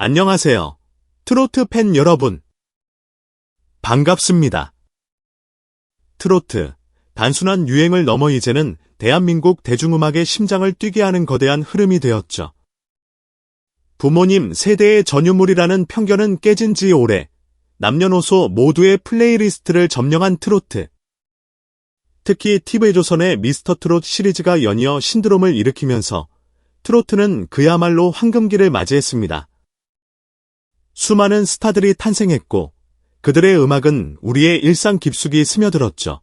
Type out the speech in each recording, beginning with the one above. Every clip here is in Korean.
안녕하세요. 트로트 팬 여러분. 반갑습니다. 트로트, 단순한 유행을 넘어 이제는 대한민국 대중음악의 심장을 뛰게 하는 거대한 흐름이 되었죠. 부모님 세대의 전유물이라는 편견은 깨진 지 오래, 남녀노소 모두의 플레이리스트를 점령한 트로트. 특히 TV조선의 미스터 트롯 시리즈가 연이어 신드롬을 일으키면서 트로트는 그야말로 황금기를 맞이했습니다. 수많은 스타들이 탄생했고 그들의 음악은 우리의 일상 깊숙이 스며들었죠.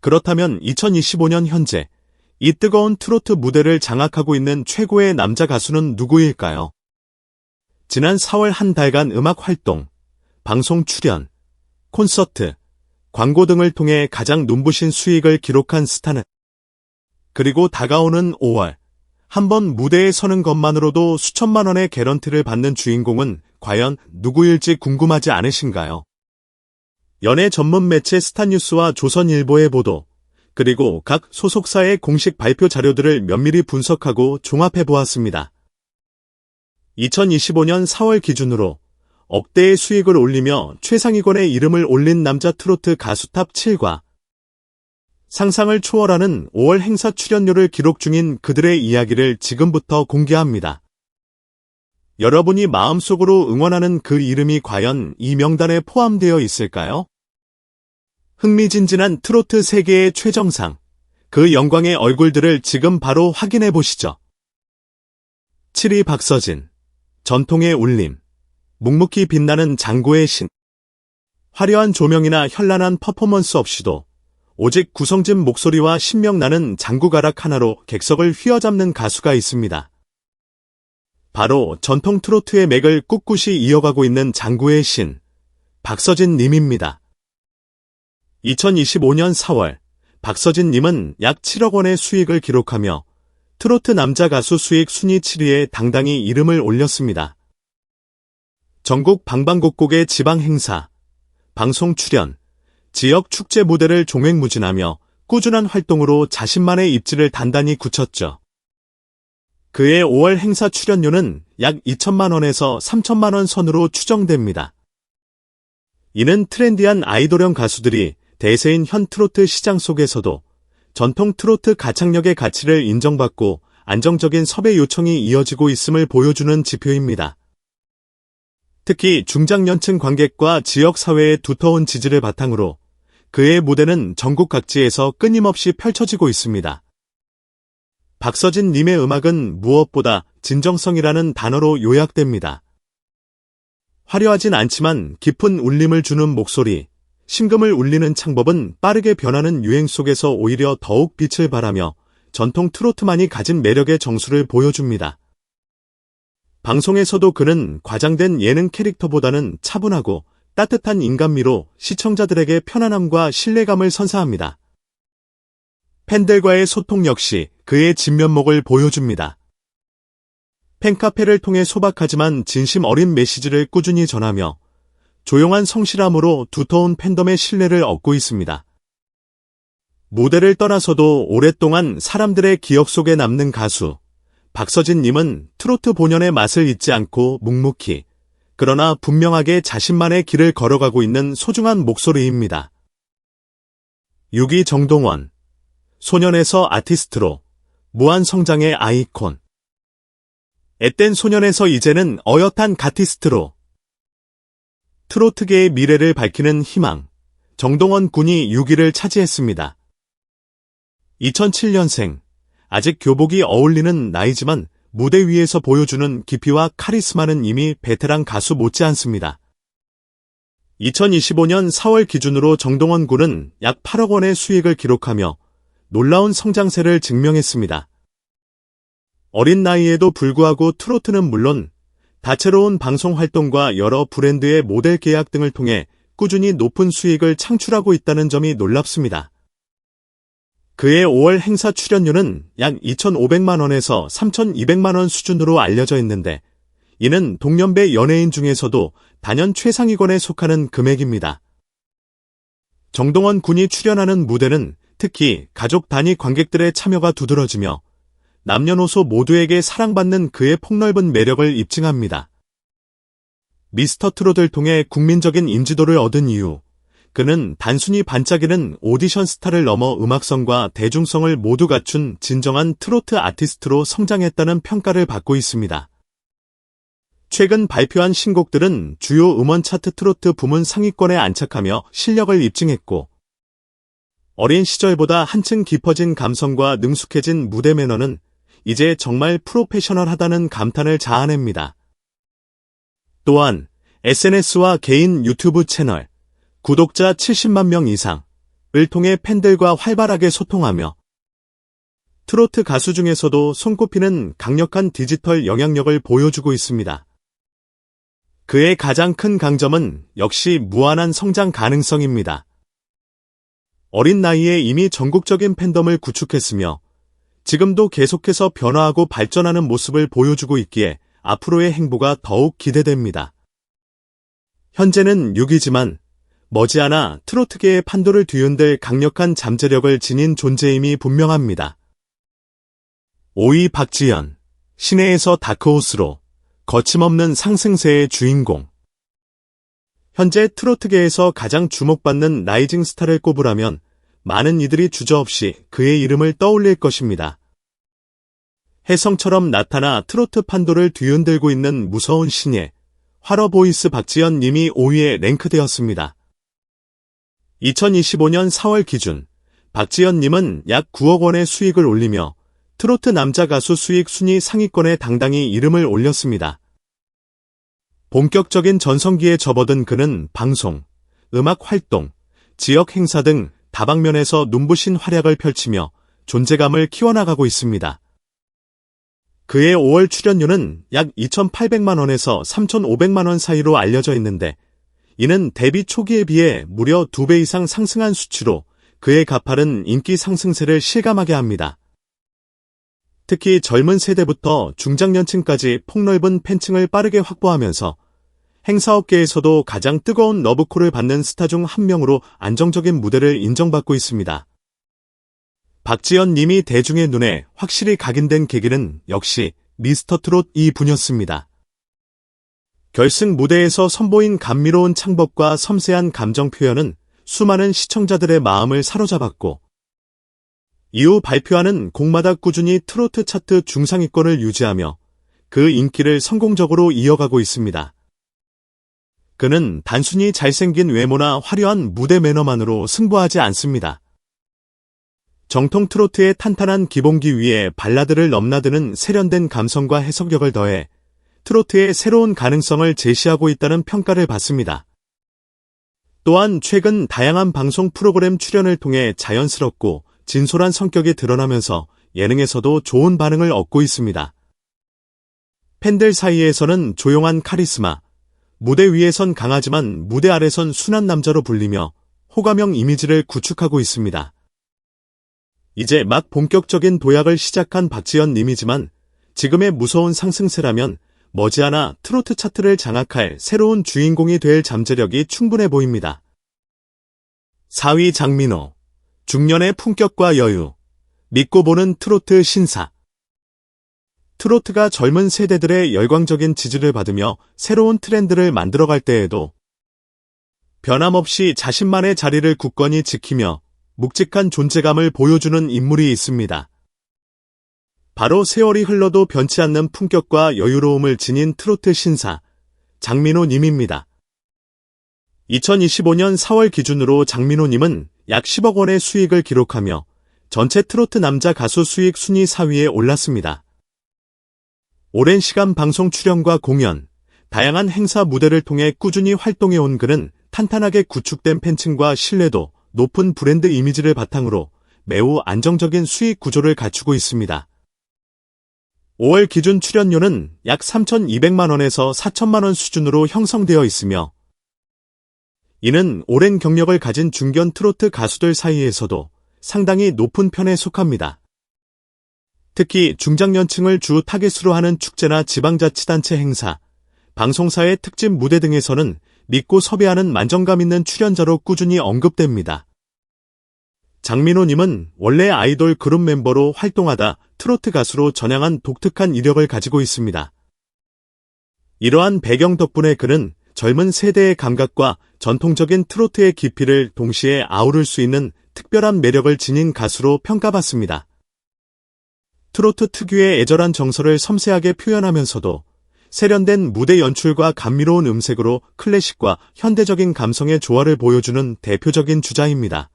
그렇다면 2025년 현재 이 뜨거운 트로트 무대를 장악하고 있는 최고의 남자 가수는 누구일까요? 지난 4월 한 달간 음악 활동, 방송 출연, 콘서트, 광고 등을 통해 가장 눈부신 수익을 기록한 스타는 그리고 다가오는 5월 한 번 무대에 서는 것만으로도 수천만 원의 개런티를 받는 주인공은 과연 누구일지 궁금하지 않으신가요? 연예 전문 매체 스타뉴스와 조선일보의 보도, 그리고 각 소속사의 공식 발표 자료들을 면밀히 분석하고 종합해 보았습니다. 2025년 4월 기준으로 억대의 수익을 올리며 최상위권의 이름을 올린 남자 트로트 가수 탑 7과 상상을 초월하는 5월 행사 출연료를 기록 중인 그들의 이야기를 지금부터 공개합니다. 여러분이 마음속으로 응원하는 그 이름이 과연 이 명단에 포함되어 있을까요? 흥미진진한 트로트 세계의 최정상, 그 영광의 얼굴들을 지금 바로 확인해 보시죠. 7위 박서진, 전통의 울림, 묵묵히 빛나는 장고의 신. 화려한 조명이나 현란한 퍼포먼스 없이도 오직 구성진 목소리와 신명나는 장구가락 하나로 객석을 휘어잡는 가수가 있습니다. 바로 전통 트로트의 맥을 꿋꿋이 이어가고 있는 장구의 신, 박서진 님입니다. 2025년 4월, 박서진 님은 약 7억 원의 수익을 기록하며 트로트 남자 가수 수익 순위 7위에 당당히 이름을 올렸습니다. 전국 방방곡곡의 지방 행사, 방송 출연, 지역 축제 무대를 종횡무진하며 꾸준한 활동으로 자신만의 입지를 단단히 굳혔죠. 그의 5월 행사 출연료는 약 2천만 원에서 3천만 원 선으로 추정됩니다. 이는 트렌디한 아이돌형 가수들이 대세인 현 트로트 시장 속에서도 전통 트로트 가창력의 가치를 인정받고 안정적인 섭외 요청이 이어지고 있음을 보여주는 지표입니다. 특히 중장년층 관객과 지역사회의 두터운 지지를 바탕으로 그의 무대는 전국 각지에서 끊임없이 펼쳐지고 있습니다. 박서진 님의 음악은 무엇보다 진정성이라는 단어로 요약됩니다. 화려하진 않지만 깊은 울림을 주는 목소리, 심금을 울리는 창법은 빠르게 변하는 유행 속에서 오히려 더욱 빛을 발하며 전통 트로트만이 가진 매력의 정수를 보여줍니다. 방송에서도 그는 과장된 예능 캐릭터보다는 차분하고 따뜻한 인간미로 시청자들에게 편안함과 신뢰감을 선사합니다. 팬들과의 소통 역시 그의 진면목을 보여줍니다. 팬카페를 통해 소박하지만 진심 어린 메시지를 꾸준히 전하며 조용한 성실함으로 두터운 팬덤의 신뢰를 얻고 있습니다. 무대를 떠나서도 오랫동안 사람들의 기억 속에 남는 가수, 박서진님은 트로트 본연의 맛을 잊지 않고 묵묵히, 그러나 분명하게 자신만의 길을 걸어가고 있는 소중한 목소리입니다. 6위 정동원, 소년에서 아티스트로, 무한 성장의 아이콘. 앳된 소년에서 이제는 어엿한 가티스트로, 트로트계의 미래를 밝히는 희망, 정동원 군이 6위를 차지했습니다. 2007년생, 아직 교복이 어울리는 나이지만 무대 위에서 보여주는 깊이와 카리스마는 이미 베테랑 가수 못지않습니다. 2025년 4월 기준으로 정동원 군은 약 8억 원의 수익을 기록하며 놀라운 성장세를 증명했습니다. 어린 나이에도 불구하고 트로트는 물론 다채로운 방송 활동과 여러 브랜드의 모델 계약 등을 통해 꾸준히 높은 수익을 창출하고 있다는 점이 놀랍습니다. 그의 5월 행사 출연료는 약 2,500만 원에서 3,200만 원 수준으로 알려져 있는데 이는 동년배 연예인 중에서도 단연 최상위권에 속하는 금액입니다. 정동원 군이 출연하는 무대는 특히 가족 단위 관객들의 참여가 두드러지며 남녀노소 모두에게 사랑받는 그의 폭넓은 매력을 입증합니다. 미스터 트롯을 통해 국민적인 인지도를 얻은 이후 그는 단순히 반짝이는 오디션 스타를 넘어 음악성과 대중성을 모두 갖춘 진정한 트로트 아티스트로 성장했다는 평가를 받고 있습니다. 최근 발표한 신곡들은 주요 음원 차트 트로트 부문 상위권에 안착하며 실력을 입증했고, 어린 시절보다 한층 깊어진 감성과 능숙해진 무대 매너는 이제 정말 프로페셔널하다는 감탄을 자아냅니다. 또한 SNS와 개인 유튜브 채널, 구독자 70만 명 이상을 통해 팬들과 활발하게 소통하며 트로트 가수 중에서도 손꼽히는 강력한 디지털 영향력을 보여주고 있습니다. 그의 가장 큰 강점은 역시 무한한 성장 가능성입니다. 어린 나이에 이미 전국적인 팬덤을 구축했으며 지금도 계속해서 변화하고 발전하는 모습을 보여주고 있기에 앞으로의 행보가 더욱 기대됩니다. 현재는 6위지만 머지않아 트로트계의 판도를 뒤흔들 강력한 잠재력을 지닌 존재임이 분명합니다. 5위 박지현, 시내에서 다크호스로 거침없는 상승세의 주인공. 현재 트로트계에서 가장 주목받는 라이징 스타를 꼽으라면 많은 이들이 주저없이 그의 이름을 떠올릴 것입니다. 혜성처럼 나타나 트로트 판도를 뒤흔들고 있는 무서운 신예, 화러 보이스 박지현 님이 5위에 랭크되었습니다. 2025년 4월 기준 박지현 님은 약 9억 원의 수익을 올리며 트로트 남자 가수 수익 순위 상위권에 당당히 이름을 올렸습니다. 본격적인 전성기에 접어든 그는 방송, 음악 활동, 지역 행사 등 다방면에서 눈부신 활약을 펼치며 존재감을 키워나가고 있습니다. 그의 5월 출연료는 약 2,800만원에서 3,500만원 사이로 알려져 있는데 이는 데뷔 초기에 비해 무려 2배 이상 상승한 수치로 그의 가파른 인기 상승세를 실감하게 합니다. 특히 젊은 세대부터 중장년층까지 폭넓은 팬층을 빠르게 확보하면서 행사업계에서도 가장 뜨거운 러브콜을 받는 스타 중 한 명으로 안정적인 무대를 인정받고 있습니다. 박지연 님이 대중의 눈에 확실히 각인된 계기는 역시 미스터 트롯 이분이었습니다. 결승 무대에서 선보인 감미로운 창법과 섬세한 감정 표현은 수많은 시청자들의 마음을 사로잡았고, 이후 발표하는 곡마다 꾸준히 트로트 차트 중상위권을 유지하며 그 인기를 성공적으로 이어가고 있습니다. 그는 단순히 잘생긴 외모나 화려한 무대 매너만으로 승부하지 않습니다. 정통 트로트의 탄탄한 기본기 위에 발라드를 넘나드는 세련된 감성과 해석력을 더해 트로트의 새로운 가능성을 제시하고 있다는 평가를 받습니다. 또한 최근 다양한 방송 프로그램 출연을 통해 자연스럽고 진솔한 성격이 드러나면서 예능에서도 좋은 반응을 얻고 있습니다. 팬들 사이에서는 조용한 카리스마, 무대 위에선 강하지만 무대 아래선 순한 남자로 불리며 호감형 이미지를 구축하고 있습니다. 이제 막 본격적인 도약을 시작한 박지현 님이지만 지금의 무서운 상승세라면 머지않아 트로트 차트를 장악할 새로운 주인공이 될 잠재력이 충분해 보입니다. 4위 장민호 중년의 품격과 여유 믿고 보는 트로트 신사 트로트가 젊은 세대들의 열광적인 지지를 받으며 새로운 트렌드를 만들어갈 때에도 변함없이 자신만의 자리를 굳건히 지키며 묵직한 존재감을 보여주는 인물이 있습니다. 바로 세월이 흘러도 변치 않는 품격과 여유로움을 지닌 트로트 신사 장민호 님입니다. 2025년 4월 기준으로 장민호 님은 약 10억 원의 수익을 기록하며 전체 트로트 남자 가수 수익 순위 4위에 올랐습니다. 오랜 시간 방송 출연과 공연, 다양한 행사 무대를 통해 꾸준히 활동해온 그는 탄탄하게 구축된 팬층과 신뢰도, 높은 브랜드 이미지를 바탕으로 매우 안정적인 수익 구조를 갖추고 있습니다. 5월 기준 출연료는 약 3,200만원에서 4천만원 수준으로 형성되어 있으며 이는 오랜 경력을 가진 중견 트로트 가수들 사이에서도 상당히 높은 편에 속합니다. 특히 중장년층을 주 타겟으로 하는 축제나 지방자치단체 행사, 방송사의 특집 무대 등에서는 믿고 섭외하는 만정감 있는 출연자로 꾸준히 언급됩니다. 장민호님은 원래 아이돌 그룹 멤버로 활동하다 트로트 가수로 전향한 독특한 이력을 가지고 있습니다. 이러한 배경 덕분에 그는 젊은 세대의 감각과 전통적인 트로트의 깊이를 동시에 아우를 수 있는 특별한 매력을 지닌 가수로 평가받습니다. 트로트 특유의 애절한 정서를 섬세하게 표현하면서도 세련된 무대 연출과 감미로운 음색으로 클래식과 현대적인 감성의 조화를 보여주는 대표적인 주자입니다.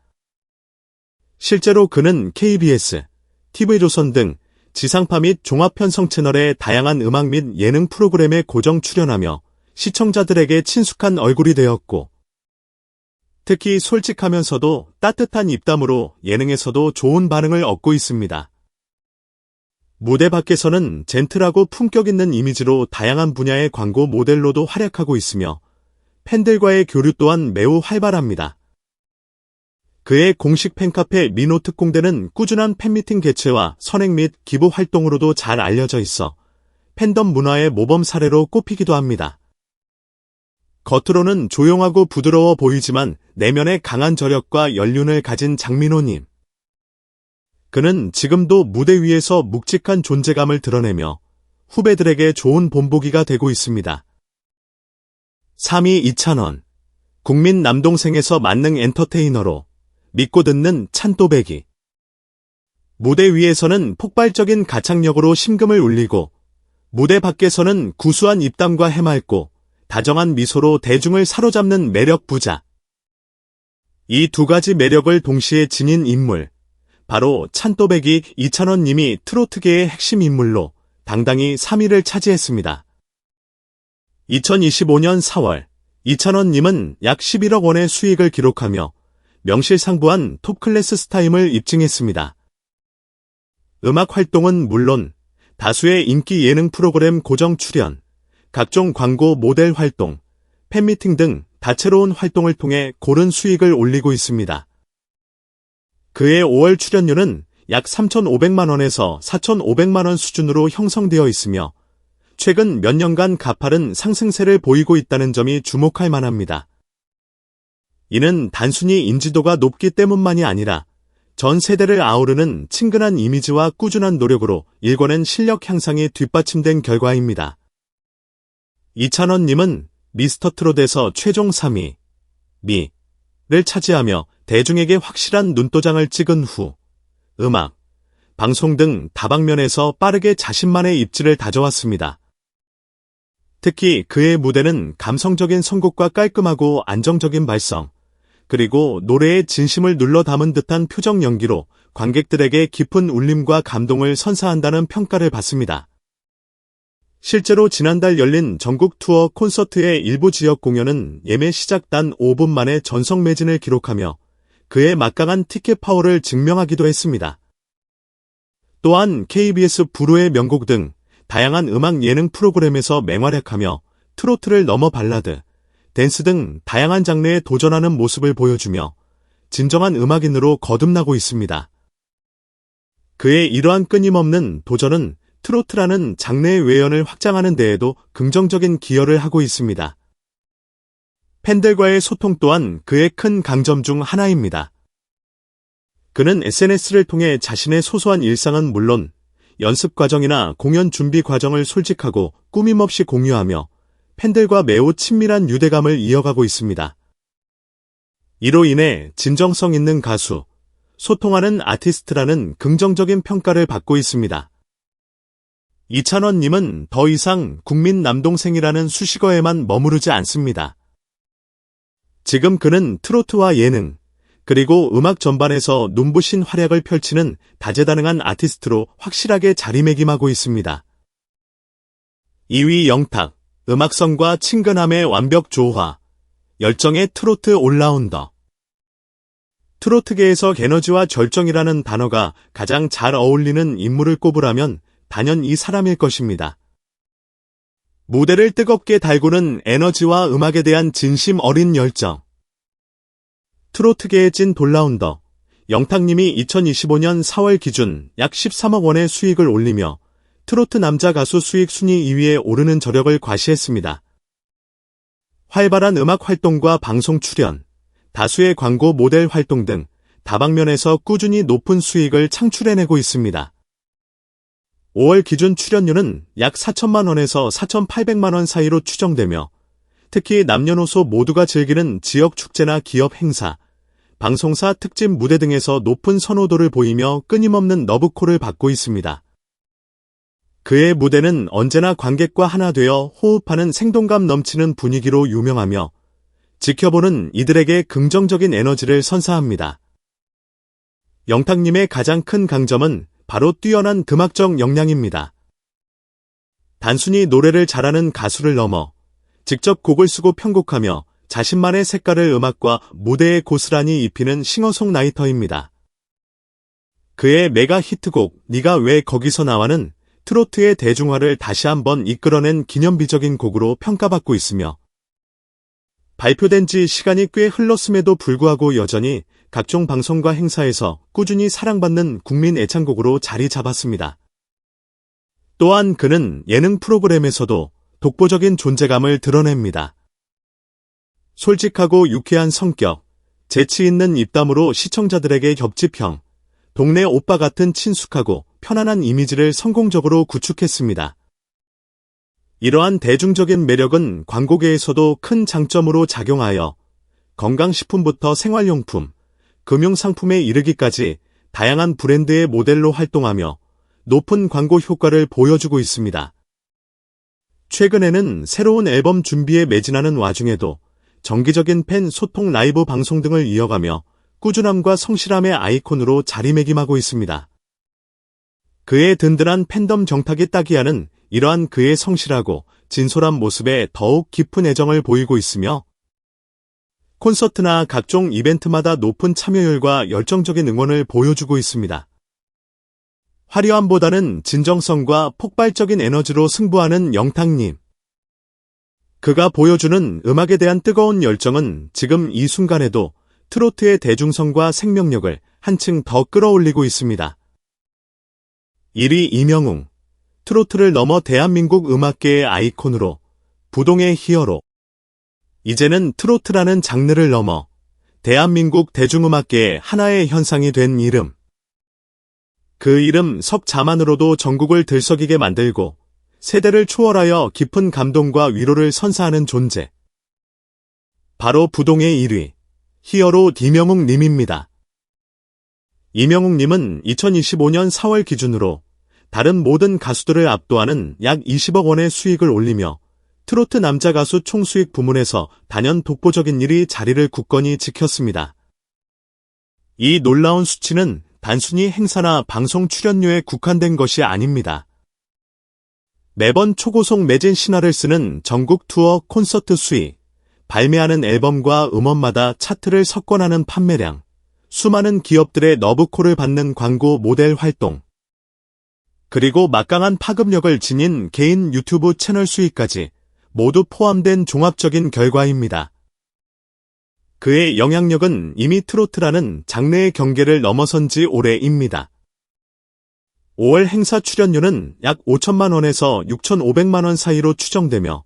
실제로 그는 KBS, TV조선 등 지상파 및 종합편성 채널의 다양한 음악 및 예능 프로그램에 고정 출연하며 시청자들에게 친숙한 얼굴이 되었고, 특히 솔직하면서도 따뜻한 입담으로 예능에서도 좋은 반응을 얻고 있습니다. 무대 밖에서는 젠틀하고 품격 있는 이미지로 다양한 분야의 광고 모델로도 활약하고 있으며 팬들과의 교류 또한 매우 활발합니다. 그의 공식 팬카페 미노 특공대는 꾸준한 팬미팅 개최와 선행 및 기부 활동으로도 잘 알려져 있어 팬덤 문화의 모범 사례로 꼽히기도 합니다. 겉으로는 조용하고 부드러워 보이지만 내면에 강한 저력과 연륜을 가진 장민호님. 그는 지금도 무대 위에서 묵직한 존재감을 드러내며 후배들에게 좋은 본보기가 되고 있습니다. 3위 이찬원. 국민 남동생에서 만능 엔터테이너로 믿고 듣는 찬또배기. 무대 위에서는 폭발적인 가창력으로 심금을 울리고 무대 밖에서는 구수한 입담과 해맑고 다정한 미소로 대중을 사로잡는 매력 부자. 이 두 가지 매력을 동시에 지닌 인물, 바로 찬또배기 이찬원 님이 트로트계의 핵심 인물로 당당히 3위를 차지했습니다. 2025년 4월, 이찬원 님은 약 11억 원의 수익을 기록하며 명실상부한 톱클래스 스타임을 입증했습니다. 음악 활동은 물론 다수의 인기 예능 프로그램 고정 출연, 각종 광고 모델 활동, 팬미팅 등 다채로운 활동을 통해 고른 수익을 올리고 있습니다. 그의 5월 출연료는 약 3,500만원에서 4,500만원 수준으로 형성되어 있으며 최근 몇 년간 가파른 상승세를 보이고 있다는 점이 주목할 만합니다. 이는 단순히 인지도가 높기 때문만이 아니라 전 세대를 아우르는 친근한 이미지와 꾸준한 노력으로 일궈낸 실력 향상이 뒷받침된 결과입니다. 이찬원님은 미스터 트롯에서 최종 3위, 미를 차지하며 대중에게 확실한 눈도장을 찍은 후 음악, 방송 등 다방면에서 빠르게 자신만의 입지를 다져왔습니다. 특히 그의 무대는 감성적인 선곡과 깔끔하고 안정적인 발성, 그리고 노래의 진심을 눌러 담은 듯한 표정 연기로 관객들에게 깊은 울림과 감동을 선사한다는 평가를 받습니다. 실제로 지난달 열린 전국 투어 콘서트의 일부 지역 공연은 예매 시작 단 5분 만에 전성 매진을 기록하며 그의 막강한 티켓 파워를 증명하기도 했습니다. 또한 KBS 부르의 명곡 등 다양한 음악 예능 프로그램에서 맹활약하며 트로트를 넘어 발라드, 댄스 등 다양한 장르에 도전하는 모습을 보여주며 진정한 음악인으로 거듭나고 있습니다. 그의 이러한 끊임없는 도전은 트로트라는 장르의 외연을 확장하는 데에도 긍정적인 기여를 하고 있습니다. 팬들과의 소통 또한 그의 큰 강점 중 하나입니다. 그는 SNS를 통해 자신의 소소한 일상은 물론 연습 과정이나 공연 준비 과정을 솔직하고 꾸밈없이 공유하며 팬들과 매우 친밀한 유대감을 이어가고 있습니다. 이로 인해 진정성 있는 가수, 소통하는 아티스트라는 긍정적인 평가를 받고 있습니다. 이찬원님은 더 이상 국민 남동생이라는 수식어에만 머무르지 않습니다. 지금 그는 트로트와 예능, 그리고 음악 전반에서 눈부신 활약을 펼치는 다재다능한 아티스트로 확실하게 자리매김하고 있습니다. 2위 영탁, 음악성과 친근함의 완벽 조화, 열정의 트로트 올라운더. 트로트계에서 에너지와 절정이라는 단어가 가장 잘 어울리는 인물을 꼽으라면 단연 이 사람일 것입니다. 무대를 뜨겁게 달구는 에너지와 음악에 대한 진심 어린 열정. 트로트계의 찐 돌라운더. 영탁님이 2025년 4월 기준 약 13억 원의 수익을 올리며 트로트 남자 가수 수익 순위 2위에 오르는 저력을 과시했습니다. 활발한 음악 활동과 방송 출연, 다수의 광고 모델 활동 등 다방면에서 꾸준히 높은 수익을 창출해내고 있습니다. 5월 기준 출연료는 약 4천만 원에서 4,800만 원 사이로 추정되며 특히 남녀노소 모두가 즐기는 지역 축제나 기업 행사, 방송사 특집 무대 등에서 높은 선호도를 보이며 끊임없는 러브콜을 받고 있습니다. 그의 무대는 언제나 관객과 하나 되어 호흡하는 생동감 넘치는 분위기로 유명하며 지켜보는 이들에게 긍정적인 에너지를 선사합니다. 영탁님의 가장 큰 강점은 바로 뛰어난 음악적 역량입니다. 단순히 노래를 잘하는 가수를 넘어 직접 곡을 쓰고 편곡하며 자신만의 색깔을 음악과 무대에 고스란히 입히는 싱어송라이터입니다. 그의 메가 히트곡 네가 왜 거기서 나와는 트로트의 대중화를 다시 한번 이끌어낸 기념비적인 곡으로 평가받고 있으며 발표된 지 시간이 꽤 흘렀음에도 불구하고 여전히 각종 방송과 행사에서 꾸준히 사랑받는 국민 애창곡으로 자리 잡았습니다. 또한 그는 예능 프로그램에서도 독보적인 존재감을 드러냅니다. 솔직하고 유쾌한 성격, 재치 있는 입담으로 시청자들에게 겹치평, 동네 오빠 같은 친숙하고 편안한 이미지를 성공적으로 구축했습니다. 이러한 대중적인 매력은 광고계에서도 큰 장점으로 작용하여 건강식품부터 생활용품, 금융상품에 이르기까지 다양한 브랜드의 모델로 활동하며 높은 광고 효과를 보여주고 있습니다. 최근에는 새로운 앨범 준비에 매진하는 와중에도 정기적인 팬 소통 라이브 방송 등을 이어가며 꾸준함과 성실함의 아이콘으로 자리매김하고 있습니다. 그의 든든한 팬덤 정탁이 따기하는 이러한 그의 성실하고 진솔한 모습에 더욱 깊은 애정을 보이고 있으며 콘서트나 각종 이벤트마다 높은 참여율과 열정적인 응원을 보여주고 있습니다. 화려함보다는 진정성과 폭발적인 에너지로 승부하는 영탁님. 그가 보여주는 음악에 대한 뜨거운 열정은 지금 이 순간에도 트로트의 대중성과 생명력을 한층 더 끌어올리고 있습니다. 1위 이명웅. 트로트를 넘어 대한민국 음악계의 아이콘으로 부동의 히어로. 이제는 트로트라는 장르를 넘어 대한민국 대중음악계의 하나의 현상이 된 이름. 그 이름 석자만으로도 전국을 들썩이게 만들고 세대를 초월하여 깊은 감동과 위로를 선사하는 존재. 바로 부동의 1위, 히어로 이명웅 님입니다. 이명웅 님은 2025년 4월 기준으로 다른 모든 가수들을 압도하는 약 20억 원의 수익을 올리며 트로트 남자 가수 총수익 부문에서 단연 독보적인 일이 자리를 굳건히 지켰습니다. 이 놀라운 수치는 단순히 행사나 방송 출연료에 국한된 것이 아닙니다. 매번 초고속 매진 신화를 쓰는 전국 투어 콘서트 수익, 발매하는 앨범과 음원마다 차트를 석권하는 판매량, 수많은 기업들의 너브콜을 받는 광고 모델 활동, 그리고 막강한 파급력을 지닌 개인 유튜브 채널 수익까지 모두 포함된 종합적인 결과입니다. 그의 영향력은 이미 트로트라는 장르의 경계를 넘어선 지 오래입니다. 5월 행사 출연료는 약 5천만 원에서 6,500만 원 사이로 추정되며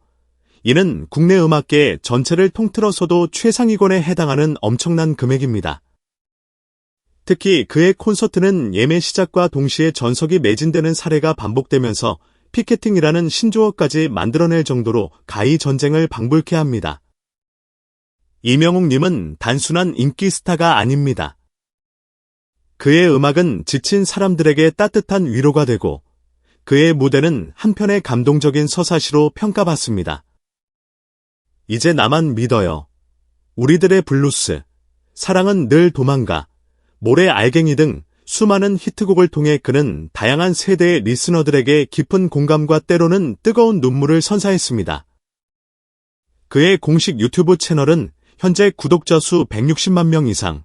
이는 국내 음악계 전체를 통틀어서도 최상위권에 해당하는 엄청난 금액입니다. 특히 그의 콘서트는 예매 시작과 동시에 전석이 매진되는 사례가 반복되면서 피케팅이라는 신조어까지 만들어낼 정도로 가히 전쟁을 방불케 합니다. 이명웅님은 단순한 인기 스타가 아닙니다. 그의 음악은 지친 사람들에게 따뜻한 위로가 되고 그의 무대는 한편의 감동적인 서사시로 평가받습니다. 이제 나만 믿어요. 우리들의 블루스, 사랑은 늘 도망가, 모래 알갱이 등 수많은 히트곡을 통해 그는 다양한 세대의 리스너들에게 깊은 공감과 때로는 뜨거운 눈물을 선사했습니다. 그의 공식 유튜브 채널은 현재 구독자 수 160만 명 이상,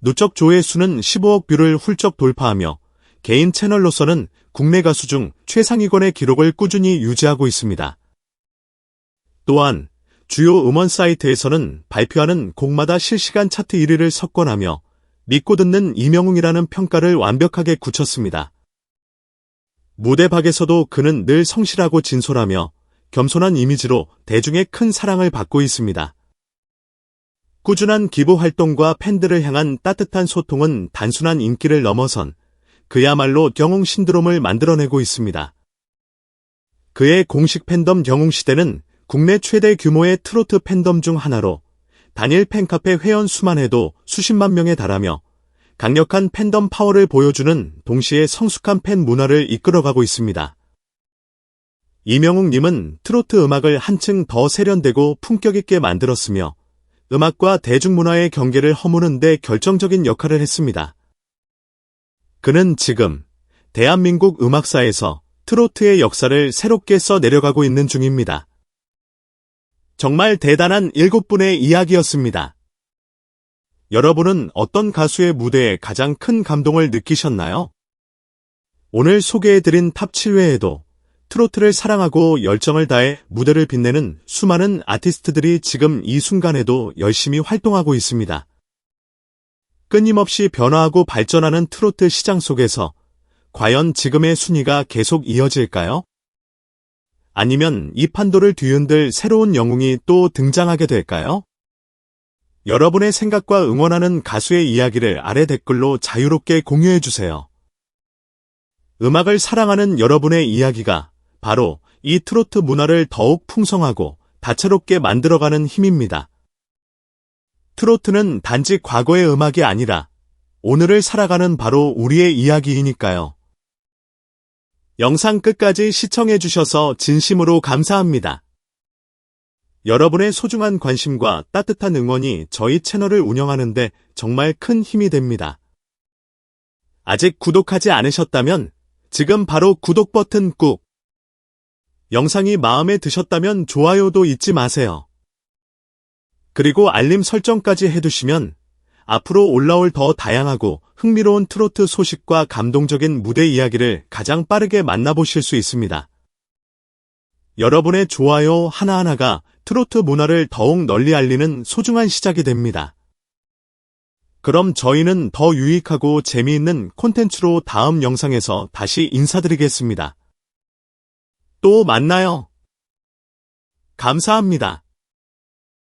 누적 조회수는 15억 뷰를 훌쩍 돌파하며 개인 채널로서는 국내 가수 중 최상위권의 기록을 꾸준히 유지하고 있습니다. 또한 주요 음원 사이트에서는 발표하는 곡마다 실시간 차트 1위를 석권하며 믿고 듣는 이명웅이라는 평가를 완벽하게 굳혔습니다. 무대 밖에서도 그는 늘 성실하고 진솔하며 겸손한 이미지로 대중의 큰 사랑을 받고 있습니다. 꾸준한 기부 활동과 팬들을 향한 따뜻한 소통은 단순한 인기를 넘어선 그야말로 영웅 신드롬을 만들어내고 있습니다. 그의 공식 팬덤 영웅시대는 국내 최대 규모의 트로트 팬덤 중 하나로 단일 팬카페 회원 수만 해도 수십만 명에 달하며 강력한 팬덤 파워를 보여주는 동시에 성숙한 팬 문화를 이끌어가고 있습니다. 이명웅님은 트로트 음악을 한층 더 세련되고 품격 있게 만들었으며 음악과 대중문화의 경계를 허무는 데 결정적인 역할을 했습니다. 그는 지금 대한민국 음악사에서 트로트의 역사를 새롭게 써 내려가고 있는 중입니다. 정말 대단한 일곱 분의 이야기였습니다. 여러분은 어떤 가수의 무대에 가장 큰 감동을 느끼셨나요? 오늘 소개해드린 탑 7회에도 트로트를 사랑하고 열정을 다해 무대를 빛내는 수많은 아티스트들이 지금 이 순간에도 열심히 활동하고 있습니다. 끊임없이 변화하고 발전하는 트로트 시장 속에서 과연 지금의 순위가 계속 이어질까요? 아니면 이 판도를 뒤흔들 새로운 영웅이 또 등장하게 될까요? 여러분의 생각과 응원하는 가수의 이야기를 아래 댓글로 자유롭게 공유해주세요. 음악을 사랑하는 여러분의 이야기가 바로 이 트로트 문화를 더욱 풍성하고 다채롭게 만들어가는 힘입니다. 트로트는 단지 과거의 음악이 아니라 오늘을 살아가는 바로 우리의 이야기이니까요. 영상 끝까지 시청해주셔서 진심으로 감사합니다. 여러분의 소중한 관심과 따뜻한 응원이 저희 채널을 운영하는데 정말 큰 힘이 됩니다. 아직 구독하지 않으셨다면 지금 바로 구독 버튼 꾹! 영상이 마음에 드셨다면 좋아요도 잊지 마세요. 그리고 알림 설정까지 해두시면 앞으로 올라올 더 다양하고 흥미로운 트로트 소식과 감동적인 무대 이야기를 가장 빠르게 만나보실 수 있습니다. 여러분의 좋아요 하나하나가 트로트 문화를 더욱 널리 알리는 소중한 시작이 됩니다. 그럼 저희는 더 유익하고 재미있는 콘텐츠로 다음 영상에서 다시 인사드리겠습니다. 또 만나요. 감사합니다.